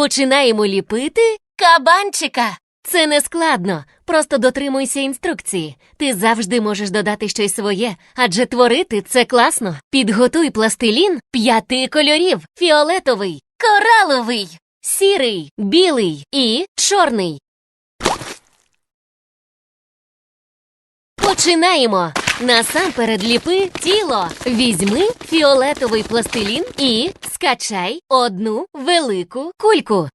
Починаємо ліпити кабанчика. Це не складно. Просто дотримуйся інструкції. Ти завжди можеш додати щось своє, адже творити це класно. Підготуй пластилін п'яти кольорів: фіолетовий, кораловий, сірий, білий і чорний. Починаємо. Насамперед ліпи тіло. Візьми фіолетовий пластилін і скачай одну велику кульку.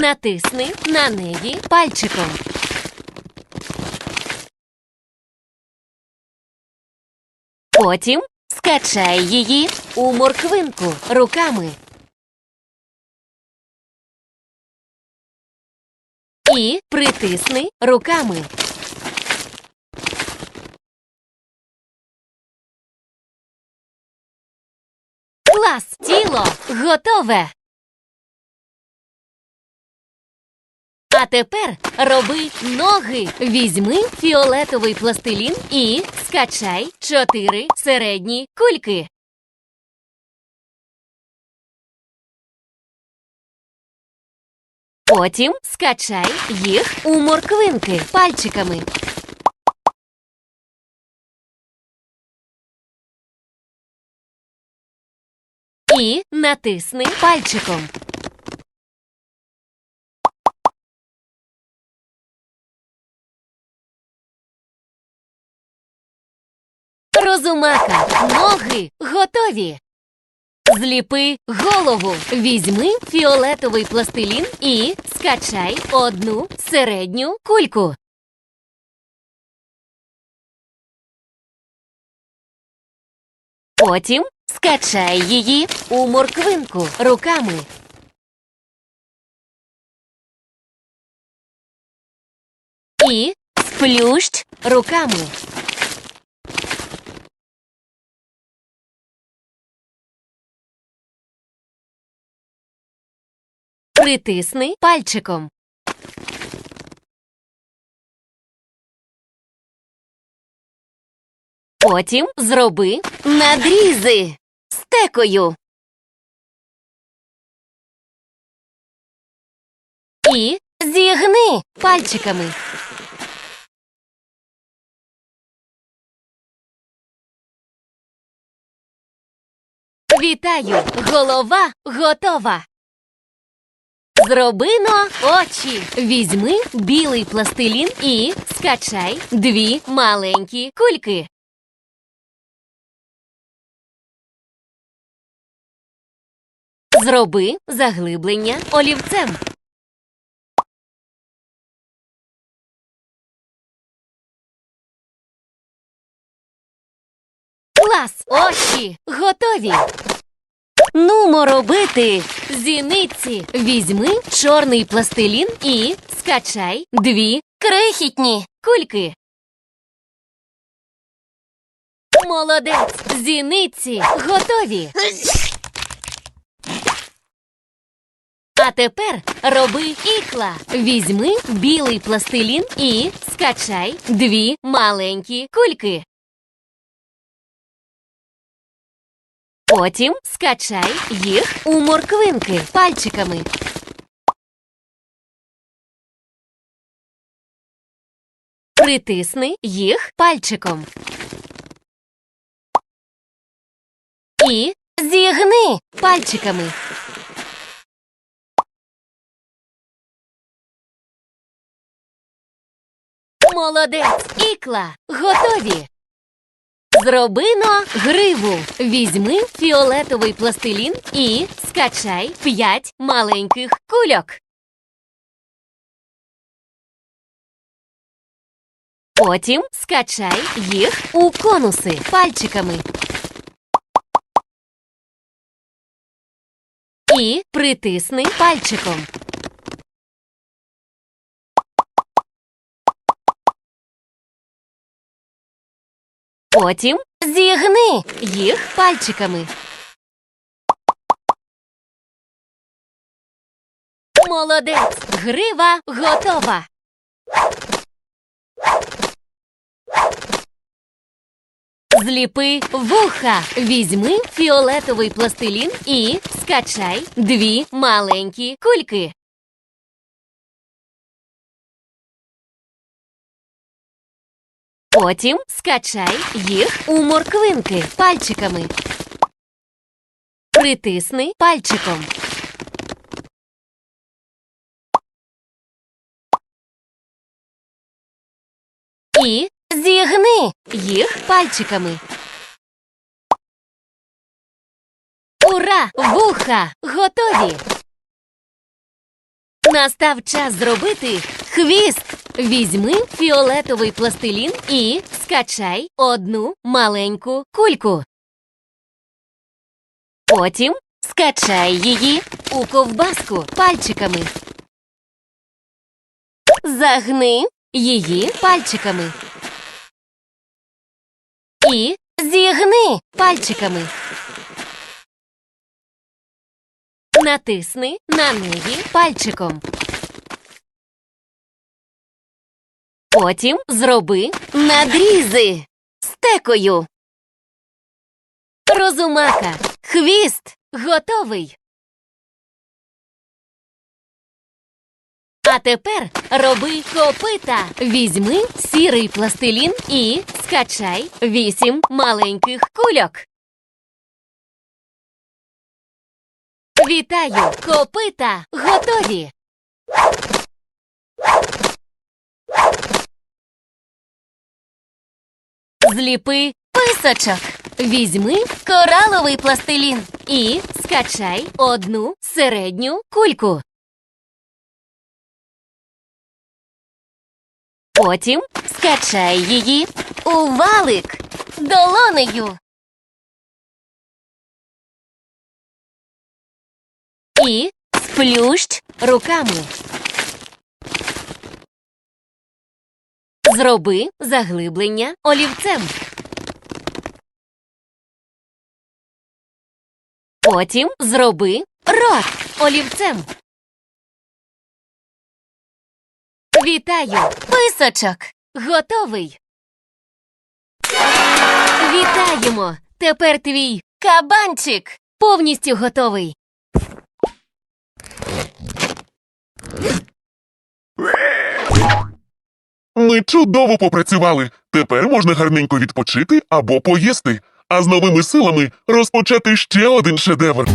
Натисни на неї пальчиком. Потім скачай її у морквинку руками. І притисни руками. Клас! Тіло готове! А тепер роби ноги. Візьми фіолетовий пластилін і скачай чотири середні кульки. Потім скачай їх у морквинки пальчиками. І натисни пальчиком. Розумака, ноги готові. Зліпи голову. Візьми фіолетовий пластилін і скачай одну середню кульку. Потім скачай її у морквинку руками. І сплющ руками. Притисни пальчиком. Потім зроби надрізи стекою. І зігни пальчиками. Вітаю! Голова готова! Зробино очі. Візьми білий пластилін і скачай дві маленькі кульки. Зроби заглиблення олівцем. Клас! Очі готові! Нумо робити зіниці. Візьми чорний пластилін і скачай дві крихітні кульки. Молодець! Зіниці готові. А тепер роби ікла. Візьми білий пластилін і скачай дві маленькі кульки. Потім скачай їх у морквинки пальчиками. Притисни їх пальчиком. І зігни пальчиками. Молодець! Ікла! Готові! Зробино гриву. Візьми фіолетовий пластилін і скачай п'ять маленьких кульок. Потім скачай їх у конуси пальчиками. І притисни пальчиком. Потім зігни їх пальчиками. Молодець! Грива готова. Зліпи вуха. Візьми фіолетовий пластилін і скачай дві маленькі кульки. Потім скачай їх у морквинки пальчиками. Притисни пальчиком. І зігни їх пальчиками. Ура! Вуха! Готові! Настав час зробити хвіст. Візьми фіолетовий пластилін і скачай одну маленьку кульку. Потім скачай її у ковбаску пальчиками. Загни її пальчиками. І зігни пальчиками. Натисни на неї пальчиком. Потім зроби надрізи стекою. Розумака. Хвіст готовий. А тепер роби копита. Візьми сірий пластилін і скачай вісім маленьких кульок. Вітаю! Копита готові! Зліпи писочок. Візьми кораловий пластилін і скачай одну середню кульку. Потім скачай її у валик долонею. І сплющ руками. Зроби заглиблення олівцем. Потім зроби рот олівцем. Вітаю! Писочок! Готовий! Вітаємо! Тепер твій кабанчик повністю готовий. Ми чудово попрацювали. Тепер можна гарненько відпочити або поїсти, а з новими силами розпочати ще один шедевр.